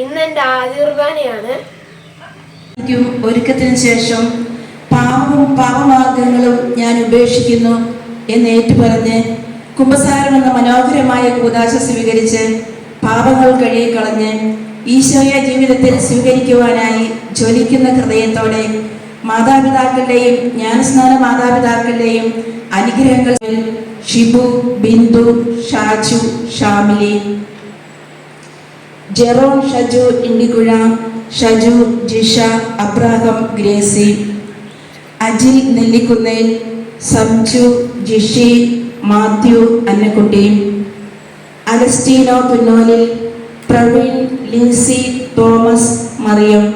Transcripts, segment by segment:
ഇന്ന് എന്റെ ആദ്യ കുർബാനയാണ് ഒരുക്കത്തിന് ശേഷം പാപവും പാപമാർഗങ്ങളും ഞാൻ ഉപേക്ഷിക്കുന്നു എന്ന് ഏറ്റുപറഞ്ഞ് കുംഭസാരം എന്ന മനോഹരമായ കൂതാശ സ്വീകരിച്ച് പാപങ്ങൾ കഴുകിക്കളഞ്ഞ് ഈശോയ ജീവിതത്തിൽ സ്വീകരിക്കുവാനായി ജ്വലിക്കുന്ന ഹൃദയത്തോടെ മാതാപിതാക്കളുടെയും ജ്ഞാനസ്നാന മാതാപിതാക്കളുടെയും അനുഗ്രഹങ്ങൾ ഷിബു ബിന്ദു ഷാജു ഷാമിലി ജെറോൺ ഷജു ഇണ്ടിക്കുഴ ഷജു ജിഷ അബ്രാഹം ഗ്രേസി അജി നെല്ലിക്കുന്നേൽ സംജു ജിഷി മാത്യു അന്നക്കുട്ടി അഗസ്റ്റീനോ പുന്നോലിൽ പ്രവീൺ ലിൻസി തോമസ് മറിയം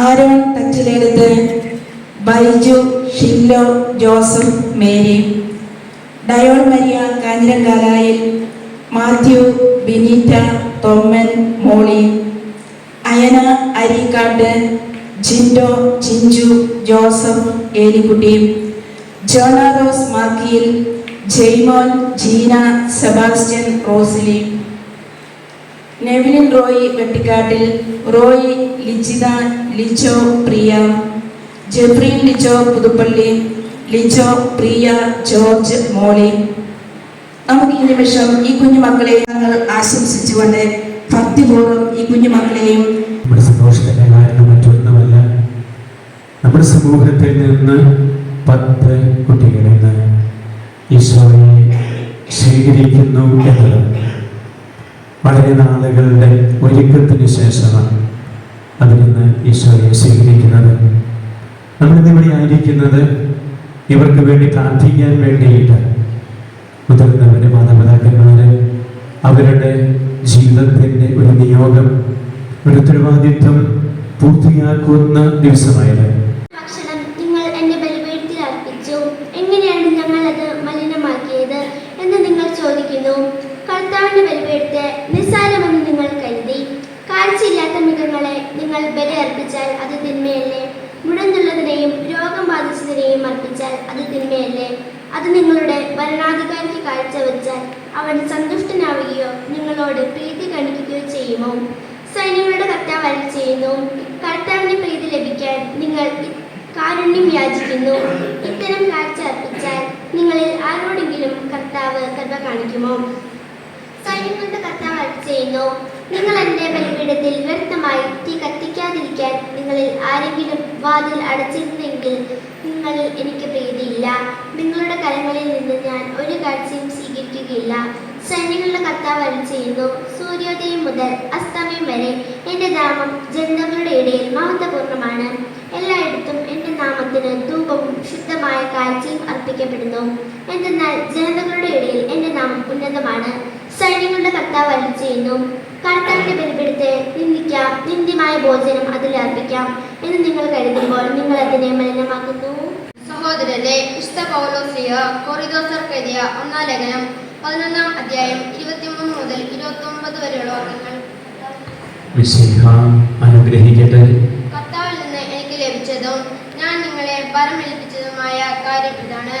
ആരോൺ തച്ചിലെടുത്ത് ബൈജു ഷില്ലോ ജോസഫ് മേരി ഡയോൾ മരിയ കാഞ്ഞിരങ്കാലായിൽ മാത്യു ബിനീറ്റ തൊമ്മൻ മോളി അയന അരിക്കാട്ട് ജിൻഡോ ചിഞ്ചു ജോസഫ് ഏലിക്കുട്ടി ജോണ മാർക്കിയിൽ ജെയ്മോൻ ജീന സെബാസ്റ്റ്യൻ റോസിലി. നെവിലിൻ റോയി വെട്ടിക്കാട്ടിൽ റോയി ലിജിത ലിജോ പ്രിയ. ജെഫ്രീൻ ലിജോ പുതുപ്പള്ളി ലിജോ പ്രിയ ജോർജ് മോളി. നമുക്ക് ഈ നിമിഷം ഈ കുഞ്ഞു മക്കളെ ഞങ്ങൾ ആശംസിച്ചുകൊണ്ട് ഭക്തിപൂർവം ഈ കുഞ്ഞു മക്കളെയും നമ്മുടെ സന്തോഷത്തിന്റെ കാരണം മറ്റൊന്നുമല്ല. നമ്മുടെ സമൂഹത്തിൽ നിന്ന് പത്ത് കുട്ടികളിൽ നിന്ന് ഈശോയെ സ്വീകരിക്കുന്നു എന്നത് വളരെ നാളുകളുടെ ഒരുക്കത്തിന് ശേഷമാണ് അതിൽ നിന്ന് ഈശോയെ സ്വീകരിക്കുന്നത്. നമ്മളിന്നിവിടെ ആയിരിക്കുന്നത് ഇവർക്ക് വേണ്ടി പ്രാർത്ഥിക്കാൻ വേണ്ടിയിട്ട് മുതിർന്നവര് മാതാപിതാക്കന്മാരെ അവരുടെ ജീവിതത്തിന്റെ ഒരു നിയോഗം ഒരു ഉത്തരവാദിത്വം പൂർത്തിയാക്കുന്ന ദിവസമായത് ഭക്ഷണം നിങ്ങൾ എന്റെ ബലിപീഠത്തിൽ അർപ്പിച്ചു എങ്ങനെയാണ് ഞങ്ങൾ അത് മലിനമാക്കിയത് എന്ന് നിങ്ങൾ ചോദിക്കുന്നു കർത്താവിന്റെ ബലിപീഠത്തെ നിസ്സാരമെന്ന് നിങ്ങൾ കരുതി കാഴ്ചയില്ലാത്ത മൃഗങ്ങളെ നിങ്ങൾ ബലി അർപ്പിച്ചാൽ അത് തിന്മയല്ലേ മുടന്നുള്ളതിനെയും രോഗം ബാധിച്ചതിനെയും അർപ്പിച്ചാൽ അത് തിന്മയല്ലേ അത് നിങ്ങളുടെ ഭരണാധികാരിക്ക് കാഴ്ചവെച്ചാൽ അവൻ സന്തുഷ്ടനാവുകയോ നിങ്ങളോട് പ്രീതി കാണിക്കുകയോ ചെയ്യുമോ കർത്താവ് അരുളി ചെയ്യുന്നു. കർത്താവിന്റെ പ്രീതി ലഭിക്കാൻ നിങ്ങൾ കാരുണ്യം യാചിക്കുന്നു. ഇത്തരം കാഴ്ച അർപ്പിച്ചാൽ നിങ്ങളിൽ ആരോടെങ്കിലും കർത്താവ് കൃപ കാണിക്കുമോ? സൈന്യങ്ങളുടെ കർത്താവ് അർപ്പ് ചെയ്യുന്നു. നിങ്ങൾ എന്റെ ബലിപീഠത്തിൽ വ്യക്തമായി തീ കത്തിക്കാതിരിക്കാൻ നിങ്ങളിൽ ആരെങ്കിലും വാതിൽ അടച്ചിരുന്നെങ്കിൽ നിങ്ങളിൽ എനിക്ക് പ്രീതിയില്ല. നിങ്ങളുടെ കരങ്ങളിൽ നിന്ന് ഞാൻ ഒരു കാഴ്ചയും സ്വീകരിക്കുകയില്ല സൈന്യങ്ങളുടെ കർത്താവ് അരുൾ ചെയ്യുന്നു സൂര്യോദയം മുതൽ അസ്തമയം വരെ എന്റെ നാമം ജനതകളുടെ ഇടയിൽ മഹത്വപൂർണമാണ് എല്ലായിടത്തും എന്റെ നാമത്തിന് ധൂപവും ശുദ്ധമായ കാഴ്ചയും അർപ്പിക്കപ്പെടുന്നു. എന്തെന്നാൽ ജനതകളുടെ ഇടയിൽ എന്റെ നാമം ഉന്നതമാണ്. സൈന്യങ്ങളുടെ കർത്താവ് അരുൾ ചെയ്യുന്നു കർത്താവിന്റെ ബലിപീഠത്തെ നിന്ദിക്കാം. നിന്ദ്യമായ ഭോജനം അതിൽ അർപ്പിക്കാം. എന്ന് നിങ്ങൾ കരുതുമ്പോൾ നിങ്ങൾ അതിനെ മലിനമാക്കുന്നു സഹോദരരെ വിശുദ്ധ പൗലോസിയ കൊറിദോസർക്കെതിയ ഒന്നാം ലേഖനം പതിനൊന്നാം അധ്യായം ഇരുപത്തിമൂന്ന് മുതൽ ഇരുപത്തി ഒമ്പത് വരെയുള്ള വാക്യങ്ങൾ. അനുഗ്രഹിക്കട്ടെ. കർത്താവിൽ നിന്ന് എനിക്ക് ലഭിച്ചതും ഞാൻ നിങ്ങളെ പരമേൽപ്പിച്ചതുമായ കാര്യം ഇതാണ്.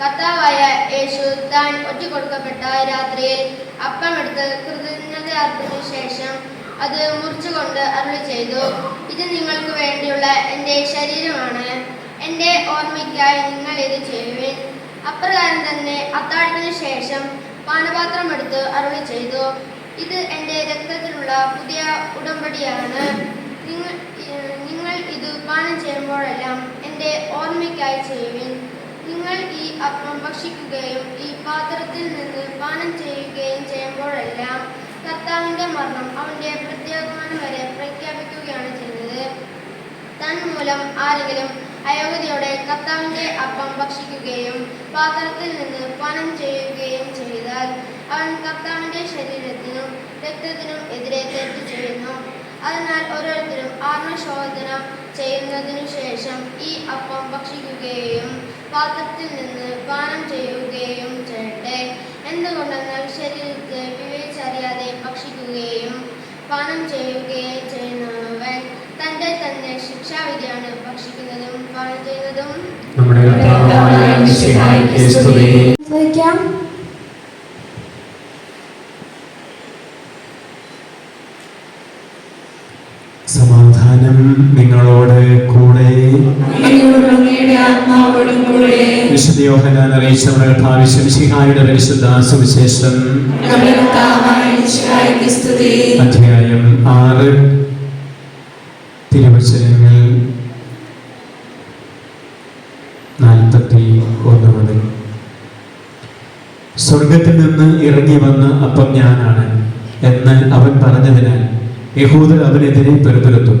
കർത്താവായ യേശു താൻ ഒറ്റക്കൊടുക്കപ്പെട്ട രാത്രിയിൽ അപ്പമെടുത്ത് കൃതജ്ഞത അർപ്പിച്ച ശേഷം അത് മുറിച്ചുകൊണ്ട് അരുളി ചെയ്തു ഇത് നിങ്ങൾക്ക് വേണ്ടിയുള്ള എന്റെ ശരീരമാണ്. എന്റെ ഓർമ്മയ്ക്കായി നിങ്ങൾ ഇത് ചെയ്യുവിൻ. അപ്രകാരം തന്നെ അത്താഴത്തിന് ശേഷം പാനപാത്രം എടുത്ത് അരുളി ചെയ്തു. ഇത് എന്റെ രക്തത്തിലുള്ള പുതിയ ഉടമ്പടിയാണ്. നിങ്ങൾ നിങ്ങൾ ഇത് പാനം ചെയ്യുമ്പോഴെല്ലാം എന്റെ ഓർമ്മയ്ക്കായി ചെയ്യുവിൻ. നിങ്ങൾ ഈ അപ്പം ഭക്ഷിക്കുകയും ഈ പാത്രത്തിൽ നിന്ന് പാനം ചെയ്യുകയും ചെയ്യുമ്പോഴെല്ലാം കർത്താവിന്റെ മരണം അവന്റെ പ്രത്യേകമാനം വരെ പ്രഖ്യാപിക്കുകയാണ് ചെയ്യുന്നത്. തന്മൂലം ആരെങ്കിലും അയോഗ്യതയോടെ കർത്താവിന്റെ അപ്പം ഭക്ഷിക്കുകയും പാത്രത്തിൽ നിന്ന് പാനം ചെയ്യുകയും ചെയ്താൽ അവൻ കർത്താവിന്റെ ശരീരത്തിനും രക്തത്തിനും എതിരെ തെറ്റ് ചെയ്യുന്നു. അതിനാൽ ഓരോരുത്തരും ആത്മശോധന ചെയ്യുന്നതിനു ശേഷം ഈ അപ്പം ഭക്ഷിക്കുകയും പാത്രത്തിൽ നിന്ന് പാനം ചെയ്യുകയും ചെയ്യട്ടെ എന്തുകൊണ്ടെന്നാൽ ശരീരത്തെ വിവേചിച്ചറിയാതെ ഭക്ഷിക്കുകയും പാനം ചെയ്യുകയും ചെയ്യുന്നവൻ തന്റെ തന്നെ ശിക്ഷാവിധിയാണ് ഭക്ഷിക്കുന്നതും പാനം ചെയ്യുന്നതും നമ്മുടെ കർത്താവായ മിശിഹായ്ക്ക് സ്തുതി വയ്ക്കാം സമാധാനം നിങ്ങളോട് കൂടെ. അങ്ങയോടും അങ്ങയുടെ ആത്മാവോടും കൂടെ. വിശുദ്ധ യോഹനാൻ അറിയിച്ച ശിഹായുടെ പരിശുദ്ധ സുവിശേഷം. അധ്യായം ആറ് തിരുവചനങ്ങൾ. സ്വർഗത്തിൽ നിന്ന് ഇറങ്ങി വന്ന അപ്പം ഞാനാണ് എന്ന് അവൻ പറഞ്ഞതിനാൽ യഹൂദർ അവനെതിരെ പെരുപെരുത്തു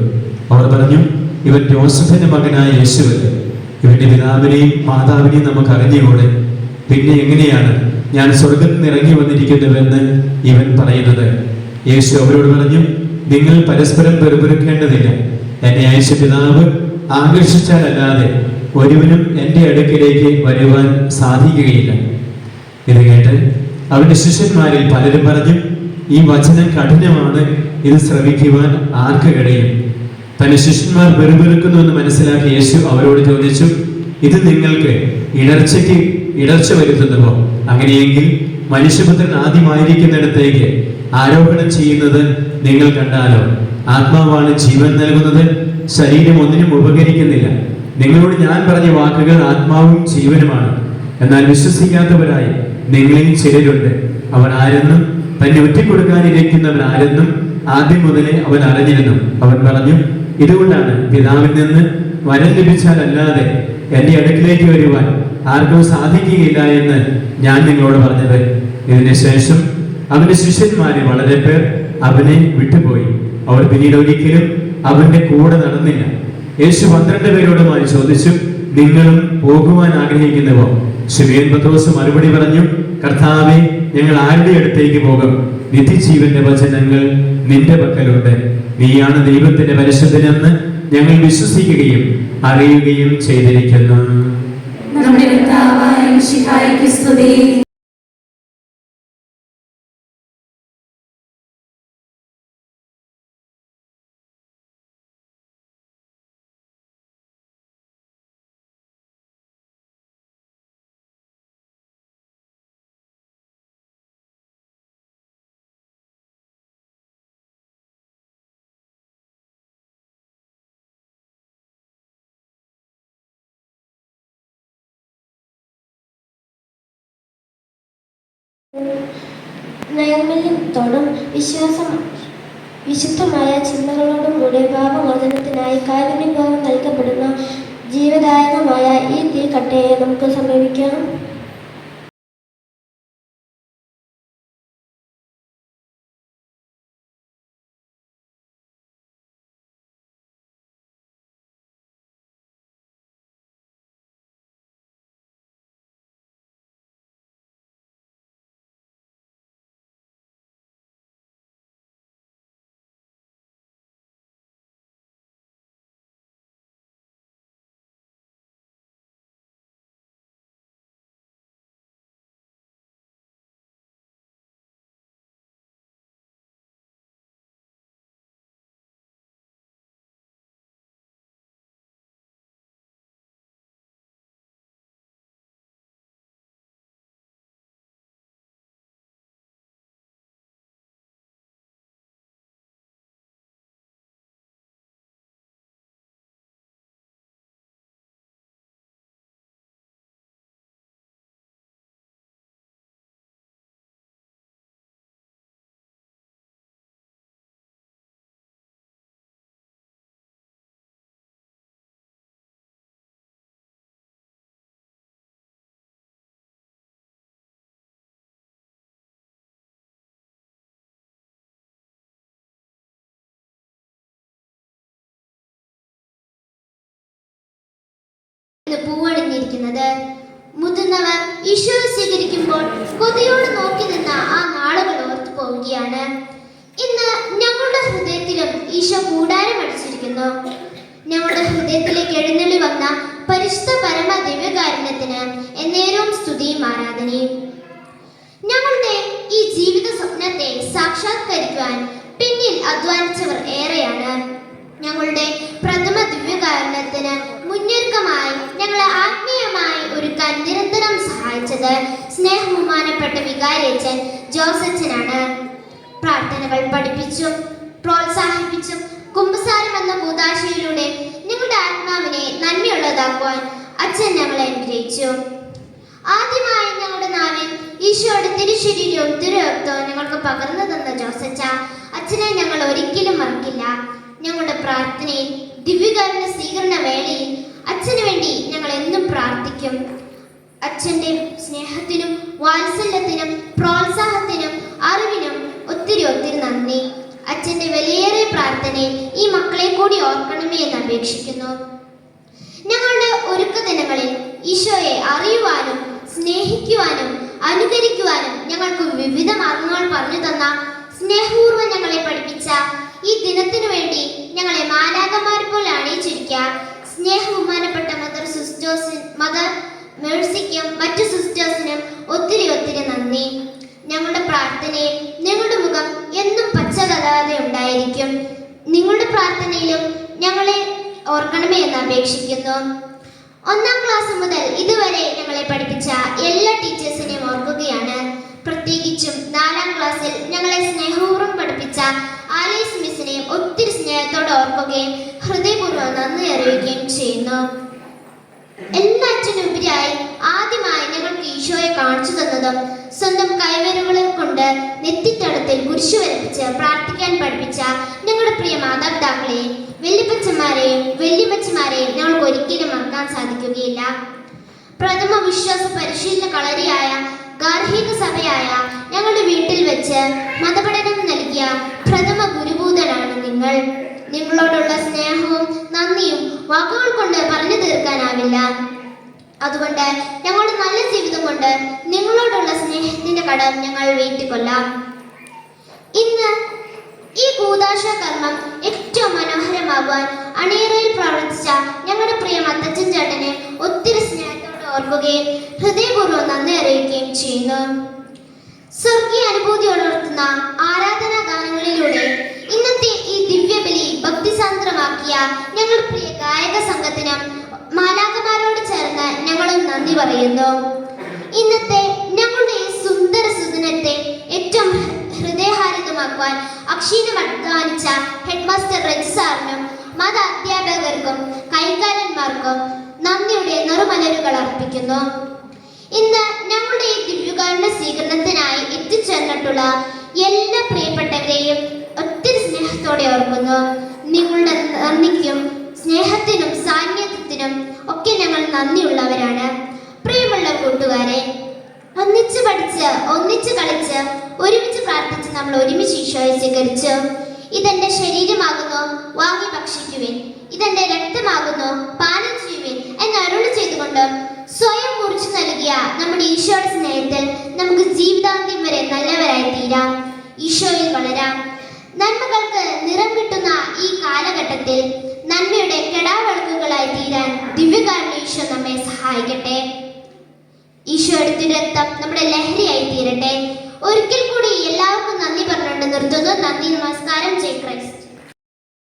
അവർ പറഞ്ഞു ഇവൻ ജോസഫിന്റെ മകനായ യേശുവല്ലേ. ഇവന്റെ പിതാവിനെയും മാതാവിനെയും നമുക്ക് അറിഞ്ഞുകൂടെ പിന്നെ എങ്ങനെയാണ് ഞാൻ സ്വർഗത്തിൽ നിന്ന് ഇറങ്ങി വന്നിരിക്കുന്നുവെന്ന് ഇവൻ പറയുന്നത്? യേശു അവരോട് പറഞ്ഞു നിങ്ങൾ പരസ്പരം പെരുപെരുക്കേണ്ടതില്ല എന്നെ അയച്ച പിതാവ് ആകർഷിച്ചാലല്ലാതെ ഒരുവനും എന്റെ അടുക്കിലേക്ക് വരുവാൻ സാധിക്കുകയില്ല. ഇത് കേട്ട് അവന്റെ ശിഷ്യന്മാരിൽ പലരും പറഞ്ഞു ഈ വചനം കഠിനമാണ് ഇത് ശ്രമിക്കുവാൻ ആർക്ക് കഴിയും? തന്റെ ശിഷ്യന്മാർ വെറുപെറുക്കുന്നുവെന്ന് മനസ്സിലാക്കി യേശു അവരോട് ചോദിച്ചു ഇത് നിങ്ങൾക്ക് ഇടർച്ചയ്ക്ക് ഇടർച്ച വരുത്തുന്നുവോ? അങ്ങനെയെങ്കിൽ മനുഷ്യപുത്രൻ ആദ്യമായിരിക്കുന്നിടത്തേക്ക് ആരോപണം ചെയ്യുന്നത് നിങ്ങൾ കണ്ടാലോ? ആത്മാവാണ് ജീവൻ നൽകുന്നത് ശരീരം ഒന്നിനും ഉപകരിക്കുന്നില്ല. നിങ്ങളോട് ഞാൻ പറഞ്ഞ വാക്കുകൾ ആത്മാവും ജീവനുമാണ്. എന്നാൽ വിശ്വസിക്കാത്തവരായി നിങ്ങളിൽ ചിലരുണ്ട്. അവൻ ആരെന്നും തന്നെ ഒറ്റക്കൊടുക്കാനിരിക്കുന്നവൻ ആരെന്നും ആദ്യം മുതലേ അവൻ അറിഞ്ഞിരുന്നു. അവൻ പറഞ്ഞു ഇതുകൊണ്ടാണ് പിതാവിൽ നിന്ന് വരം ലഭിച്ചാലല്ലാതെ എന്റെ അടുക്കിലേക്ക് വരുവാൻ ആർക്കും സാധിക്കുകയില്ല എന്ന് ഞാൻ നിങ്ങളോട് പറഞ്ഞത്. ഇതിനുശേഷം അവന്റെ ശിഷ്യന്മാരിൽ വളരെ പേർ അവനെ വിട്ടുപോയി. അവർ പിന്നീട് ഒരിക്കലും അവന്റെ കൂടെ നടന്നില്ല. യേശു പന്ത്രണ്ട് പേരോടുമായി ചോദിച്ചു നിങ്ങളും പോകുവാൻ ആഗ്രഹിക്കുന്നുവോ? ശിവേൻ പത്രോസ് മറുപടി പറഞ്ഞു കർത്താവെ ഞങ്ങൾ ആരുടെ അടുത്തേക്ക് പോകും? നിത്യജീവന്റെ വചനങ്ങൾ നിന്റെ പക്കലുണ്ട്. നീയാണ് ദൈവത്തിന്റെ പരിശുദ്ധനെന്ന് ഞങ്ങൾ വിശ്വസിക്കുകയും അറിയുകയും ചെയ്തിരിക്കുന്നു. നമ്മുടെ നൈർമല്യത്തോടും വിശ്വാസം വിശുദ്ധമായ ചിന്തകളോടും കൂടെ പാപമോചനത്തിനായി കാരുണ്യഭാവം നൽകപ്പെടുന്ന ജീവദായകമായ ഈ തീക്കട്ടയെ നമുക്ക് സമീപിക്കാം. പൂവണിഞ്ഞിരിക്കുന്നത് മുതിർന്നവർ ഈശോയെ സ്വീകരിക്കുമ്പോൾ കൊതിയോട് നോക്കി നിന്ന ആ നാളുകൾ ഓർത്തു പോവുകയാണ്. ഇന്ന് ഞങ്ങളുടെ ഹൃദയത്തിലും ഈശോ കൂടാരം അടിച്ചിരിക്കുന്നു. ഞങ്ങളുടെ ഹൃദയത്തിലേക്ക് എഴുന്നള്ളി വന്ന പരിശുദ്ധ പരമ ദിവ്യകാരുണ്യത്തിന് എന്നേരവും സ്തുതിയും ആരാധനയും. ഞങ്ങളുടെ ഈ ജീവിത സ്വപ്നത്തെ സാക്ഷാത്കരിക്കുവാൻ പിന്നിൽ അധ്വാനിച്ചവർ ഏറെയാണ്. ഞങ്ങളുടെ പ്രഥമ ദിവ്യകാരണത്തിന് മുന്നൊരുക്കമായി ഞങ്ങളെ ആത്മീയമായി ഒരു കന്നിരന്തരം സഹായിച്ചത് സ്നേഹബഹുമാനപ്പെട്ട വികാരിയച്ചൻ ജോസച്ചനാണ് പ്രാർത്ഥനകൾ പഠിപ്പിച്ചും പ്രോത്സാഹിപ്പിച്ചും കുമ്പസാരം എന്ന കൂതാശയിലൂടെ നിങ്ങളുടെ ആത്മാവിനെ നന്മയുള്ളതാക്കുവാൻ അച്ഛൻ ഞങ്ങളെ അനുഗ്രഹിച്ചു. ആദ്യമായി ഞങ്ങളുടെ നാവിൽ ഈശോയുടെ തിരുശരീരവും തിരുരക്തവും ഞങ്ങൾക്ക് പകർന്നു തന്ന ജോസച്ച അച്ഛനെ ഞങ്ങൾ ഒരിക്കലും മറക്കില്ല. ഞങ്ങളുടെ പ്രാർത്ഥനയിൽ ദിവ്യകാരുണ്യ സ്വീകരണ വേളയിൽ അച്ഛന് വേണ്ടി ഞങ്ങൾ എന്നും പ്രാർത്ഥിക്കും. അച്ഛന്റെ സ്നേഹത്തിനും വാത്സല്യത്തിനും പ്രോത്സാഹത്തിനും അറിവിനും ഒത്തിരി ഒത്തിരി നന്ദി. അച്ഛന്റെ വലിയേറെ പ്രാർത്ഥനയിൽ ഈ മക്കളെ കൂടി ഓർക്കണമേ എന്ന് അപേക്ഷിക്കുന്നു. ഞങ്ങളുടെ ഒരുക്ക ദിനങ്ങളിൽ ഈശോയെ അറിയുവാനും സ്നേഹിക്കുവാനും അനുകരിക്കുവാനും ഞങ്ങൾക്ക് വിവിധ മാർഗങ്ങൾ പറഞ്ഞു തന്ന സ്നേഹപൂർവം ഞങ്ങളെ പഠിപ്പിച്ച ഈ ദിനത്തിനു വേണ്ടി ഞങ്ങളെ മാലാകന്മാരെ പോലെ അണിയിച്ചിരിക്കുക സ്നേഹ ബഹുമാനപ്പെട്ട മദർ സിസ്റ്റേഴ്സ് മദർ മേഴ്സിക്കും മറ്റു സിസ്റ്റേഴ്സിനും ഒത്തിരി ഒത്തിരി നന്ദി. ഞങ്ങളുടെ പ്രാർത്ഥനയിൽ നിങ്ങളുടെ മുഖം എന്നും പച്ചകലാതെ ഉണ്ടായിരിക്കും. നിങ്ങളുടെ പ്രാർത്ഥനയിലും ഞങ്ങളെ ഓർക്കണമേ എന്ന് അപേക്ഷിക്കുന്നു. ഒന്നാം ക്ലാസ് മുതൽ ഇതുവരെ ഞങ്ങളെ പഠിപ്പിച്ച എല്ലാ ടീച്ചേഴ്സിനെയും ഓർക്കുകയാണ്. പ്രത്യേകിച്ചും നാലാം ക്ലാസ്സിൽ ഞങ്ങളെ സ്നേഹപൂർവം പഠിപ്പിച്ച ആലീസ് മിസ്സിനെയും ഒത്തിരി സ്നേഹത്തോടെ ഓർക്കുകയും ഹൃദയപൂർവം നന്ദി അറിയിക്കുകയും ചെയ്യുന്നു. എല്ലാറ്റിനുപരിയായി ആദ്യമായി ഞങ്ങൾക്ക് ഈശോയെ കാണിച്ചു തന്നതും സ്വന്തം കൈവരുകളെ കൊണ്ട് നെറ്റിത്തടത്തിൽ കുരിശു വരപ്പിച്ച് പ്രാർത്ഥിക്കാൻ പഠിപ്പിച്ച ഞങ്ങളുടെ പ്രിയ മാതാപിതാക്കളെയും വല്യപ്പച്ചന്മാരെയും വല്യമ്മച്ചമാരെയും ഞങ്ങൾക്ക് ഒരിക്കലും മറക്കാൻ സാധിക്കുകയില്ല. പ്രഥമ വിശ്വാസ പരിശീലന കളരിയായ ഗാർഹിക സഭയായ ഞങ്ങളുടെ വീട്ടിൽ വെച്ച് മതപഠനം നൽകിയ പ്രഥമ ഗുരുഭൂതനാണ് നിങ്ങൾ. നിങ്ങളോടുള്ള സ്നേഹവും നന്ദിയും വാക്കുകൾ കൊണ്ട് പറഞ്ഞു തീർക്കാനാവില്ല. അതുകൊണ്ട് ഞങ്ങളുടെ നല്ല ജീവിതം കൊണ്ട് നിങ്ങളോടുള്ള സ്നേഹത്തിന്റെ കടം ഞങ്ങൾ വീട്ടിക്കൊള്ളാം ഇന്ന് ഈ കൂതാശ കർമ്മം ഏറ്റവും മനോഹരമാകുവാൻ അണിയറയിൽ പ്രവർത്തിച്ച ഞങ്ങളുടെ പ്രിയ മത്തച്ഛൻ ചേട്ടനെ ഒത്തിരി സ്നേഹത്തോടെ ഓർക്കുകയും ഹൃദയപൂർവം നന്ദി അറിയിക്കുകയും ചെയ്യുന്നു. സ്വർഗീയ അനുഭൂതി ഉണർത്തുന്ന ആരാധനാ ഗാനങ്ങളിലൂടെ ഇന്നത്തെ ഈ ഭക്തിസാന്ദ്രമാക്കിയ ഞങ്ങളുടെ പ്രിയ ഗായക സംഘത്തിനും മാലാകമാരോട് ചേർന്ന് ഞങ്ങളും നന്ദി പറയുന്നു. ഇന്നത്തെ ഞങ്ങളുടെ ഈ സുന്ദര സുദിനത്തെ ഏറ്റവും ഹൃദയഹാരിതമാക്കുവാൻ അക്ഷീണം അധ്വാനിച്ച ഹെഡ് മാസ്റ്റർ റജി സാറിനും മത അധ്യാപകർക്കും കൈകാരന്മാർക്കും നന്ദിയുടെ നെറുമലരുകൾ അർപ്പിക്കുന്നു. ഇന്ന് ഞങ്ങളുടെ ഈ ദിവ്യകാരുടെ സ്വീകരണത്തിനായി എത്തിച്ചേർന്നിട്ടുള്ള എല്ലാ പ്രിയപ്പെട്ടവരെയും ഒത്തിരി സ്നേഹത്തോടെ ഓർക്കുന്നു. നിങ്ങളുടെ നന്ദിക്കും സ്നേഹത്തിനും സാന്നിധ്യത്തിനും ഒക്കെ ഞങ്ങൾ നന്ദിയുള്ളവരാണ്. പ്രിയമുള്ള കൂട്ടുകാരെ ഒന്നിച്ച് പഠിച്ച് ഒന്നിച്ച് കളിച്ച് ഒരുമിച്ച് പ്രാർത്ഥിച്ച് നമ്മൾ ഒരുമിച്ച് ഈശോയെ സ്വീകരിച്ചു. ഇതെന്റെ ശരീരമാകുന്നു വാങ്ങി ഭക്ഷിക്കുവിൻ. ഇതെന്റെ രക്തമാകുന്നു പാനം ചെയ്യുവിൻ എന്ന് അരുളി ചെയ്തുകൊണ്ട് സ്വയം മുറിച്ചു നൽകിയ നമ്മുടെ ഈശോയുടെ സ്നേഹത്തിൽ നമുക്ക് ജീവിതാന്ത്യം വരെ നല്ലവരായി തീരാം. ഈശോയിൽ വളരാം. നന്മകൾക്ക് നിറം കിട്ടുന്ന ഈ കാലഘട്ടത്തിൽ നന്മയുടെ കെടാവിളക്കുകളായി തീരാൻ ദിവ്യകാരുണ്യ ഈശോ നമ്മെ സഹായിക്കട്ടെ. ഈശോ എടുത്ത രക്തം നമ്മുടെ ലഹരിയായി തീരട്ടെ. ഒരിക്കൽ കൂടി എല്ലാവർക്കും നന്ദി പറഞ്ഞുകൊണ്ട് നിർത്തുന്നു. നന്ദി നമസ്കാരം. ജയ് ക്രൈസ്റ്റ്